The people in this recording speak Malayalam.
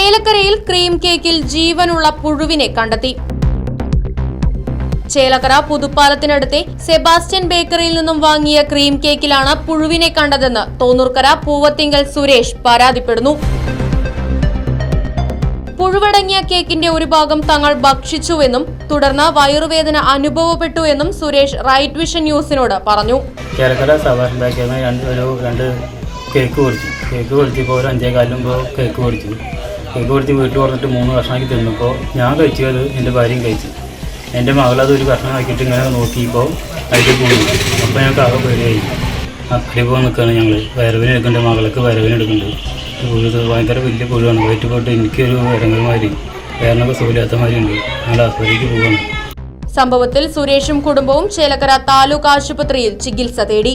ചേലക്കരയിൽ ക്രീം കേക്കിൽ ജീവനുള്ള പുഴുവിനെ കണ്ടെത്തി. ചേലക്കര പുതുപ്പാലത്തിനടുത്തെ സെബാസ്റ്റ്യൻ ബേക്കറിയിൽ നിന്നും വാങ്ങിയ ക്രീം കേക്കിലാണ് പുഴുവിനെ കണ്ടതെന്ന് തോന്നൂർക്കര പൂവത്തിങ്കൽ സുരേഷ് പരാതിപ്പെടുന്നു. പുഴുവടങ്ങിയ കേക്കിന്റെ ഒരു ഭാഗം തങ്ങൾ ഭക്ഷിച്ചുവെന്നും തുടർന്ന് വയറുവേദന അനുഭവപ്പെട്ടു എന്നും സുരേഷ് റൈറ്റ് വിഷൻ ന്യൂസിനോട് പറഞ്ഞു. ചേലക്കര ഒരു രണ്ട് കേക്ക് കൊടുത്തു. കേക്ക് പൊടിച്ചപ്പോൾ ഒരു അഞ്ചേ കാലുമ്പോൾ കേക്ക് പൊടിച്ചു കേക്ക് പൊടിച്ച് വീട്ടിൽ കൊടുത്തിട്ട് മൂന്ന് കഷ്ണമാക്കി തിന്നപ്പോൾ ഞാൻ കഴിച്ചത് എന്റെ ഭാര്യയും കഴിച്ചു. എന്റെ മകളത് ഒരു കഷ്ണമാക്കിയിട്ട് ഇങ്ങനെ നോക്കിയപ്പോൾ അതിൽ പോയി. അപ്പോൾ ഞങ്ങൾക്ക് ആകെ പേടിയായി. അക്കടി പോകാൻ നിൽക്കുകയാണ് ഞങ്ങൾ വരവിന് എടുക്കുന്നുണ്ട് മകൾക്ക് വരവിന് എടുക്കുന്നുണ്ട് പുഴു ഇത് ഭയങ്കര വലിയ പുഴുവാണ് വയറ്റ് പോയിട്ട് എനിക്കൊരു ഇറങ്ങൽമാതിരി വേറെ സുഖമില്ലാത്ത മാതിരി ഉണ്ട് ഞങ്ങൾ ആസ്പത്രിക്ക് പോവാണ്. സംഭവത്തിൽ സുരേഷും കുടുംബവും ചേലക്കര താലൂക്ക് ആശുപത്രിയിൽ ചികിത്സ തേടി.